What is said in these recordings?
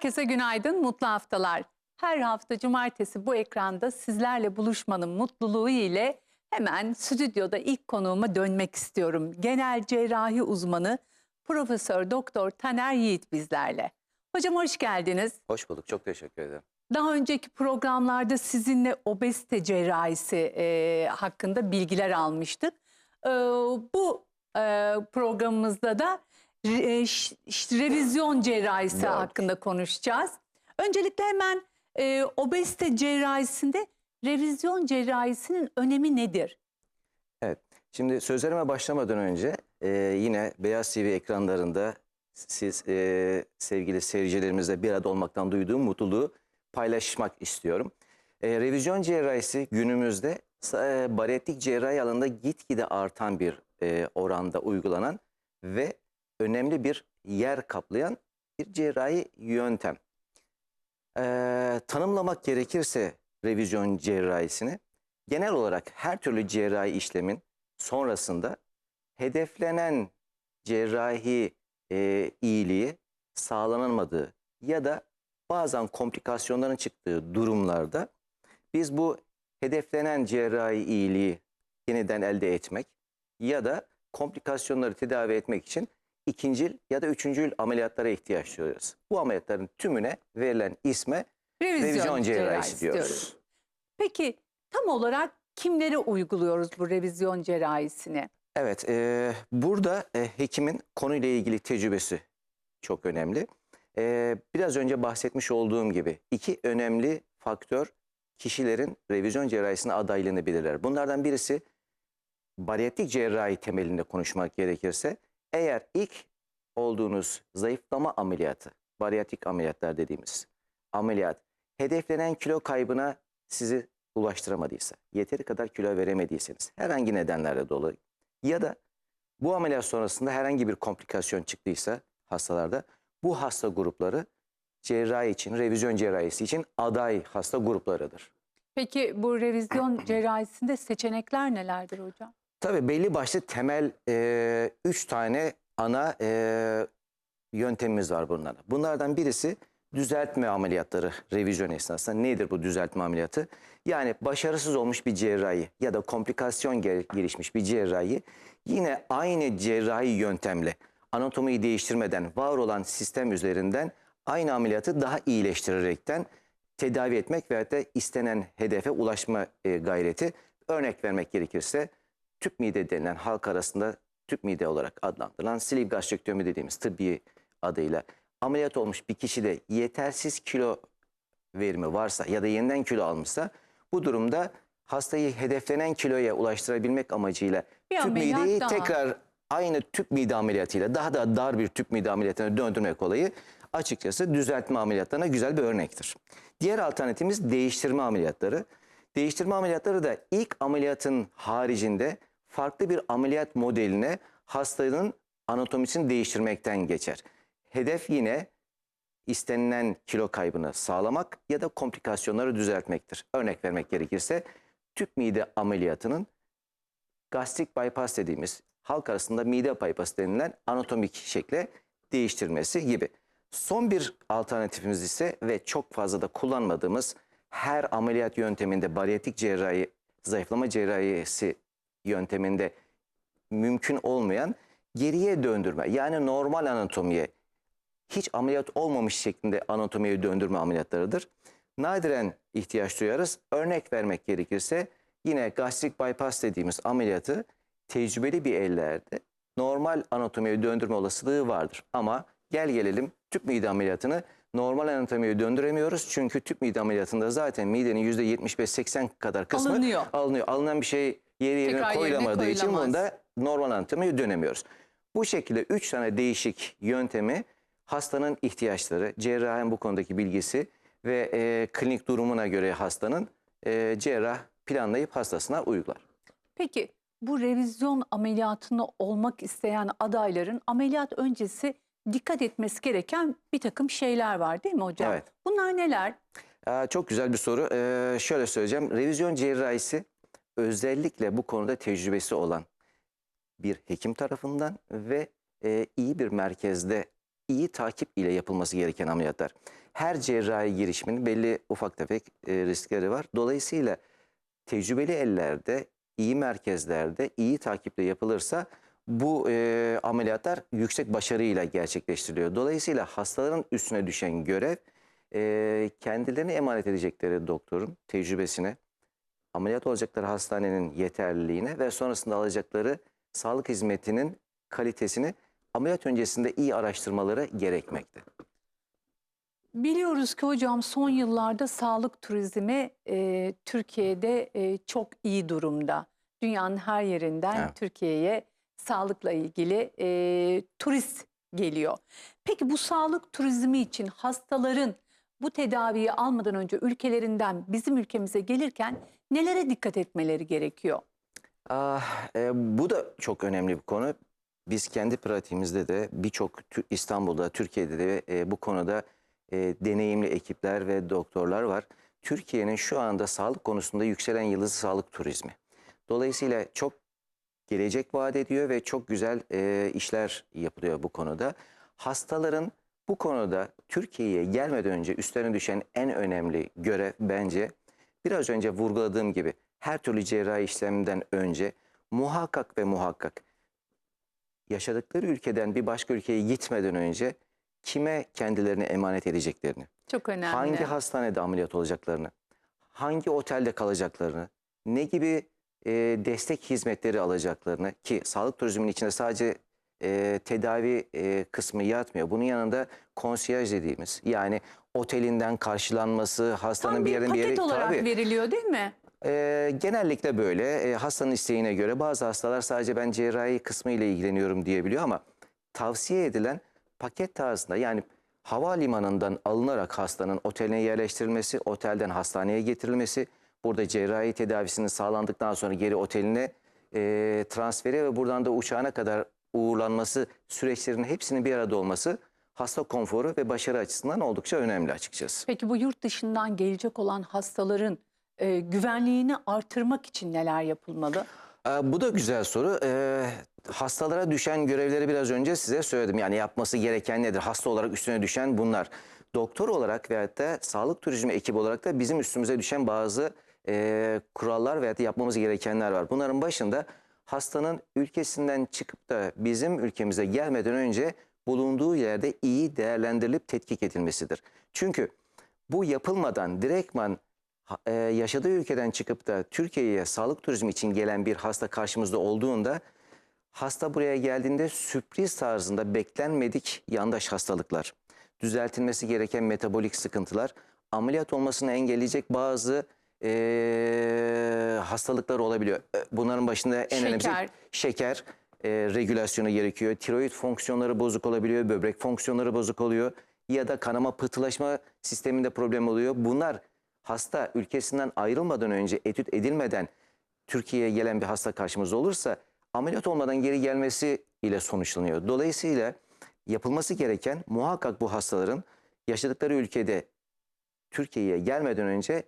Herkese günaydın, mutlu haftalar. Her hafta cumartesi bu ekranda sizlerle buluşmanın mutluluğu ile hemen stüdyoda ilk konuğuma dönmek istiyorum. Genel cerrahi uzmanı Profesör Doktor Taner Yiğit bizlerle. Hocam hoş geldiniz. Hoş bulduk. Çok teşekkür ederim. Daha önceki programlarda sizinle obezite cerrahisi e, hakkında bilgiler almıştık. E, bu e, programımızda da re- e, revizyon cerrahisi Evet. hakkında konuşacağız. Öncelikle hemen e, obezite cerrahisinde revizyon cerrahisinin önemi nedir? Şimdi sözlerime başlamadan önce e, yine Beyaz TV ekranlarında siz e, sevgili seyircilerimizle bir arada olmaktan duyduğum mutluluğu paylaşmak istiyorum. E, revizyon cerrahisi günümüzde e, bariyetik cerrahi alanında gitgide artan bir e, oranda uygulanan ve önemli bir yer kaplayan bir cerrahi yöntem. E, tanımlamak gerekirse revizyon cerrahisini genel olarak her türlü cerrahi işlemin sonrasında hedeflenen cerrahi e, iyiliği sağlanamadığı ya da bazen komplikasyonların çıktığı durumlarda biz bu hedeflenen cerrahi iyiliği yeniden elde etmek ya da komplikasyonları tedavi etmek için ikincil ya da üçüncül ameliyatlara ihtiyaç duyuyoruz. Bu ameliyatların tümüne verilen isme Revizyon, revizyon cerrahisi diyoruz. diyoruz. Peki tam olarak kimlere uyguluyoruz bu revizyon cerrahisini? Evet, e, burada e, hekimin konuyla ilgili tecrübesi çok önemli. E, biraz önce bahsetmiş olduğum gibi iki önemli faktör kişilerin revizyon cerrahisine adaylığını belirler. Bunlardan birisi bariyetik cerrahi temelinde konuşmak gerekirse eğer ilk olduğunuz zayıflama ameliyatı, bariyetik ameliyatlar dediğimiz ameliyat hedeflenen kilo kaybına sizi ulaştıramadıysa, yeteri kadar kilo veremediyseniz herhangi nedenlerle dolayı ya da bu ameliyat sonrasında herhangi bir komplikasyon çıktıysa hastalarda bu hasta grupları cerrahi için, revizyon cerrahisi için aday hasta gruplarıdır. Peki bu revizyon cerrahisinde seçenekler nelerdir hocam? Tabii belli başlı temel e, üç tane ana e, yöntemimiz var bunlarda. Bunlardan birisi düzeltme ameliyatları revizyon esnasında. Nedir bu düzeltme ameliyatı? Yani başarısız olmuş bir cerrahi ya da komplikasyon gel- gelişmiş bir cerrahi yine aynı cerrahi yöntemle anatomiyi değiştirmeden var olan sistem üzerinden aynı ameliyatı daha iyileştirerekten tedavi etmek veya da istenen hedefe ulaşma gayreti. Örnek vermek gerekirse tüp mide denilen halk arasında tüp mide olarak adlandırılan sleeve gastrektomi dediğimiz tıbbi adıyla ameliyat olmuş bir kişide yetersiz kilo verimi varsa ya da yeniden kilo almışsa bu durumda hastayı hedeflenen kiloya ulaştırabilmek amacıyla Bir tüp mideyi daha. tekrar aynı tüp mide ameliyatıyla daha da dar bir tüp mide ameliyatına döndürmek olayı açıkçası düzeltme ameliyatlarına güzel bir örnektir. Diğer alternatifimiz değiştirme ameliyatları. Değiştirme ameliyatları da ilk ameliyatın haricinde farklı bir ameliyat modeline hastanın anatomisini değiştirmekten geçer. Hedef yine istenilen kilo kaybını sağlamak ya da komplikasyonları düzeltmektir. Örnek vermek gerekirse tüp mide ameliyatının gastrik bypass dediğimiz halk arasında mide bypass denilen anatomik şekle değiştirmesi gibi. Son bir alternatifimiz ise ve çok fazla da kullanmadığımız her ameliyat yönteminde bariyetik cerrahi, zayıflama cerrahisi yönteminde mümkün olmayan geriye döndürme yani normal anatomiye hiç ameliyat olmamış şeklinde anatomiye döndürme ameliyatlarıdır. Nadiren ihtiyaç duyarız. Örnek vermek gerekirse yine gastrik bypass dediğimiz ameliyatı tecrübeli bir ellerde normal anatomiye döndürme olasılığı vardır. Ama gel gelelim tüp mide ameliyatını normal anatomiye döndüremiyoruz. Çünkü tüp mide ameliyatında zaten midenin %75-80 kadar kısmı Alınıyor. alınıyor. Alınan bir şey yeri yerine Tekrar yerine koyulamadığı için koyulamaz. bunda normal anatomiye dönemiyoruz. Bu şekilde üç tane değişik yöntemi hastanın ihtiyaçları, cerrahın bu konudaki bilgisi ve e, klinik durumuna göre hastanın e, cerrah planlayıp hastasına uygular. Peki bu revizyon ameliyatını olmak isteyen adayların ameliyat öncesi dikkat etmesi gereken bir takım şeyler var değil mi hocam? Evet. Bunlar neler? Aa, çok güzel bir soru. Ee, şöyle söyleyeceğim. Revizyon cerrahisi özellikle bu konuda tecrübesi olan bir hekim tarafından ve e, iyi bir merkezde iyi takip ile yapılması gereken ameliyatlar. Her cerrahi girişimin belli ufak tefek e, riskleri var. Dolayısıyla tecrübeli ellerde, iyi merkezlerde, iyi takiple yapılırsa bu e, ameliyatlar yüksek başarıyla gerçekleştiriliyor. Dolayısıyla hastaların üstüne düşen görev e, kendilerini emanet edecekleri doktorun tecrübesine, ameliyat olacakları hastanenin yeterliliğine ve sonrasında alacakları sağlık hizmetinin kalitesini ameliyat öncesinde iyi araştırmaları gerekmekte. Biliyoruz ki hocam son yıllarda sağlık turizmi e, Türkiye'de e, çok iyi durumda. Dünyanın her yerinden Evet. Türkiye'ye sağlıkla ilgili e, turist geliyor. Peki bu sağlık turizmi için hastaların bu tedaviyi almadan önce ülkelerinden bizim ülkemize gelirken nelere dikkat etmeleri gerekiyor? Ah, e, bu da çok önemli bir konu. Biz kendi pratiğimizde de birçok İstanbul'da, Türkiye'de de e, bu konuda e, deneyimli ekipler ve doktorlar var. Türkiye'nin şu anda sağlık konusunda yükselen yıldız sağlık turizmi. Dolayısıyla çok gelecek vaat ediyor ve çok güzel e, işler yapılıyor bu konuda. Hastaların bu konuda Türkiye'ye gelmeden önce üstlerine düşen en önemli görev bence biraz önce vurguladığım gibi her türlü cerrahi işlemden önce muhakkak ve muhakkak yaşadıkları ülkeden bir başka ülkeye gitmeden önce kime kendilerini emanet edeceklerini, Çok önemli. hangi hastanede ameliyat olacaklarını, hangi otelde kalacaklarını, ne gibi e, destek hizmetleri alacaklarını ki sağlık turizminin içinde sadece e, tedavi e, kısmı yatmıyor. Bunun yanında konsiyaj dediğimiz yani otelinden karşılanması, hastanın Tam bir yerden bir paket yere olarak Tabii. veriliyor değil mi? Ee, genellikle böyle. Ee, hastanın isteğine göre bazı hastalar sadece ben cerrahi kısmı ile ilgileniyorum diyebiliyor ama tavsiye edilen paket tarzında yani havalimanından alınarak hastanın oteline yerleştirilmesi, otelden hastaneye getirilmesi, burada cerrahi tedavisinin sağlandıktan sonra geri oteline e, transferi ve buradan da uçağına kadar uğurlanması süreçlerinin hepsinin bir arada olması hasta konforu ve başarı açısından oldukça önemli açıkçası. Peki bu yurt dışından gelecek olan hastaların e, güvenliğini artırmak için neler yapılmalı? Ee, Bu da güzel soru. Ee, hastalara düşen görevleri biraz önce size söyledim. Yani yapması gereken nedir? Hasta olarak üstüne düşen bunlar. Doktor olarak veyahut da sağlık turizmi ekibi olarak da bizim üstümüze düşen bazı e, kurallar veyahut da yapmamız gerekenler var. Bunların başında hastanın ülkesinden çıkıp da bizim ülkemize gelmeden önce bulunduğu yerde iyi değerlendirilip tetkik edilmesidir. Çünkü bu yapılmadan direktman e, yaşadığı ülkeden çıkıp da Türkiye'ye sağlık turizmi için gelen bir hasta karşımızda olduğunda hasta buraya geldiğinde sürpriz tarzında beklenmedik yandaş hastalıklar, düzeltilmesi gereken metabolik sıkıntılar, ameliyat olmasını engelleyecek bazı e, hastalıklar olabiliyor. Bunların başında en önemlisi Şeker. şeker e, regülasyonu gerekiyor. Tiroid fonksiyonları bozuk olabiliyor, böbrek fonksiyonları bozuk oluyor ya da kanama pıhtılaşma sisteminde problem oluyor. Bunlar hasta ülkesinden ayrılmadan önce etüt edilmeden Türkiye'ye gelen bir hasta karşımızda olursa ameliyat olmadan geri gelmesi ile sonuçlanıyor. Dolayısıyla yapılması gereken muhakkak bu hastaların yaşadıkları ülkede Türkiye'ye gelmeden önce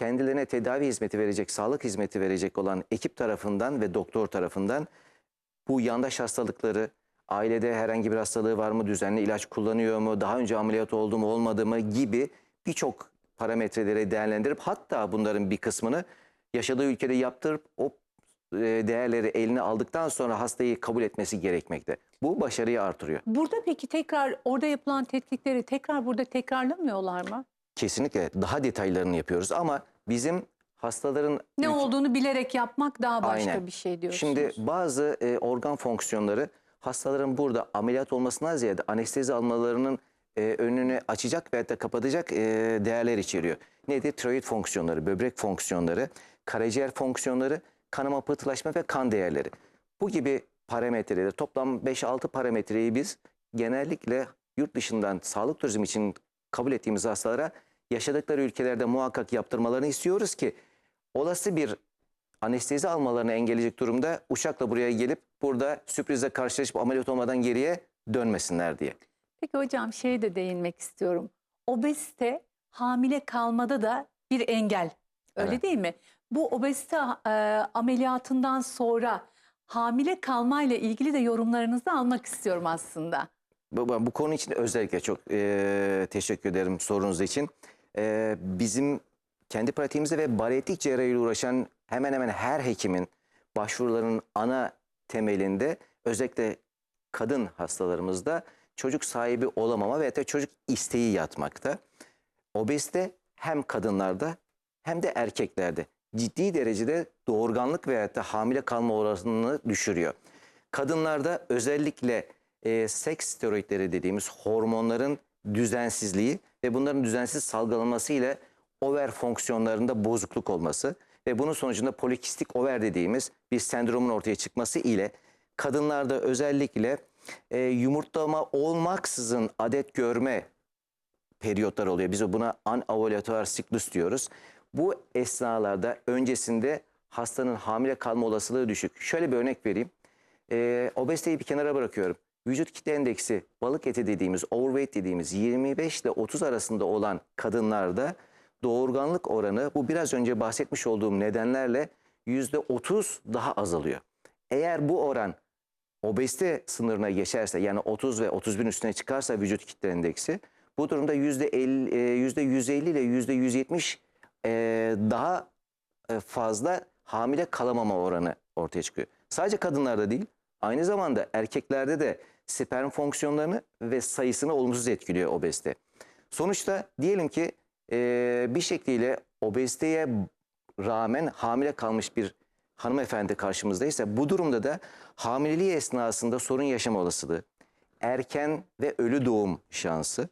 kendilerine tedavi hizmeti verecek, sağlık hizmeti verecek olan ekip tarafından ve doktor tarafından bu yandaş hastalıkları, ailede herhangi bir hastalığı var mı, düzenli ilaç kullanıyor mu, daha önce ameliyat oldu mu olmadı mı gibi birçok parametreleri değerlendirip hatta bunların bir kısmını yaşadığı ülkede yaptırıp o e, değerleri eline aldıktan sonra hastayı kabul etmesi gerekmekte. Bu başarıyı artırıyor. Burada peki tekrar orada yapılan tetkikleri tekrar burada tekrarlamıyorlar mı? Kesinlikle daha detaylarını yapıyoruz ama bizim hastaların Ne olduğunu bilerek yapmak daha başka Aynen. bir şey diyorsunuz. Şimdi bazı e, organ fonksiyonları hastaların burada ameliyat olmasından ziyade anestezi almalarının e, önünü açacak veya da kapatacak e, değerler içeriyor. Nedir? Tiroid fonksiyonları, böbrek fonksiyonları, karaciğer fonksiyonları, kanama pıhtılaşma ve kan değerleri. Bu gibi parametreleri toplam 5-6 parametreyi biz genellikle yurt dışından sağlık turizmi için kabul ettiğimiz hastalara yaşadıkları ülkelerde muhakkak yaptırmalarını istiyoruz ki olası bir anestezi almalarını engelleyecek durumda uçakla buraya gelip burada sürprizle karşılaşıp ameliyat olmadan geriye dönmesinler diye. Peki hocam şeye de değinmek istiyorum. Obezite hamile kalmada da bir engel. Öyle Evet. değil mi? Bu obezite e, ameliyatından sonra hamile kalmayla ilgili de yorumlarınızı almak istiyorum aslında. bu- bu konu için özellikle çok e, teşekkür ederim sorunuz için. E, bizim kendi pratiğimizde ve bariyetik cerrahiyle uğraşan hemen hemen her hekimin başvurularının ana temelinde özellikle kadın hastalarımızda çocuk sahibi olamama veya da çocuk isteği yatmakta. Obezite hem kadınlarda hem de erkeklerde ciddi derecede doğurganlık veya da hamile kalma oranını düşürüyor. Kadınlarda özellikle e, seks steroidleri dediğimiz hormonların düzensizliği ve bunların düzensiz salgılanması ile over fonksiyonlarında bozukluk olması ve bunun sonucunda polikistik over dediğimiz bir sendromun ortaya çıkması ile kadınlarda özellikle e, yumurtlama olmaksızın adet görme periyotlar oluyor. Biz buna anovulatuar siklus diyoruz. Bu esnalarda öncesinde hastanın hamile kalma olasılığı düşük. Şöyle bir örnek vereyim. Ee, obeziteyi bir kenara bırakıyorum. Vücut kitle endeksi balık eti dediğimiz overweight dediğimiz 25 ile 30 arasında olan kadınlarda doğurganlık oranı bu biraz önce bahsetmiş olduğum nedenlerle %30 daha azalıyor. Eğer bu oran obezite sınırına geçerse yani 30 ve 31'in üstüne çıkarsa vücut kitle endeksi bu durumda %50, e, %150 ile %170 e, daha e, fazla hamile kalamama oranı ortaya çıkıyor. Sadece kadınlarda değil aynı zamanda erkeklerde de sperm fonksiyonlarını ve sayısını olumsuz etkiliyor obezite. Sonuçta diyelim ki e, bir şekliyle obeziteye rağmen hamile kalmış bir hanımefendi karşımızdaysa bu durumda da hamileliği esnasında sorun yaşama olasılığı, erken ve ölü doğum şansı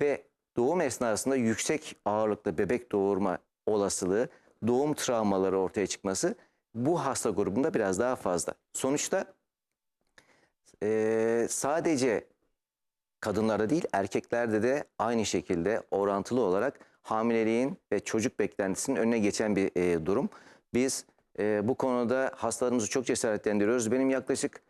ve doğum esnasında yüksek ağırlıklı bebek doğurma olasılığı, doğum travmaları ortaya çıkması bu hasta grubunda biraz daha fazla. Sonuçta eee, sadece kadınlarda değil erkeklerde de aynı şekilde orantılı olarak hamileliğin ve çocuk beklentisinin önüne geçen bir e, durum. Biz e, bu konuda hastalarımızı çok cesaretlendiriyoruz. Benim yaklaşık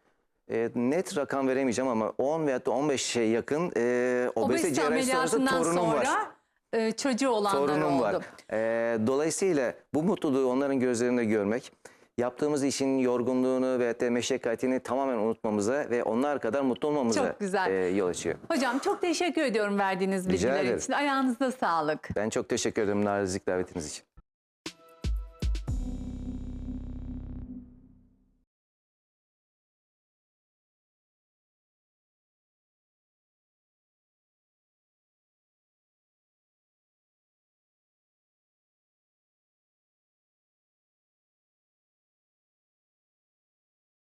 e, net rakam veremeyeceğim ama 10 veya da 15'e yakın e, obezite cerrahisi sonrası torunum var. sonra e, çocuğu olanlar oldu. var. E, dolayısıyla bu mutluluğu onların gözlerinde görmek, yaptığımız işin yorgunluğunu ve de meşakkatini tamamen unutmamıza ve onlar kadar mutlu olmamıza Çok güzel. e, yol açıyor. Hocam çok teşekkür ediyorum verdiğiniz Rica bilgiler ederim. için. Ayağınıza sağlık. Ben çok teşekkür ederim nazik davetiniz için.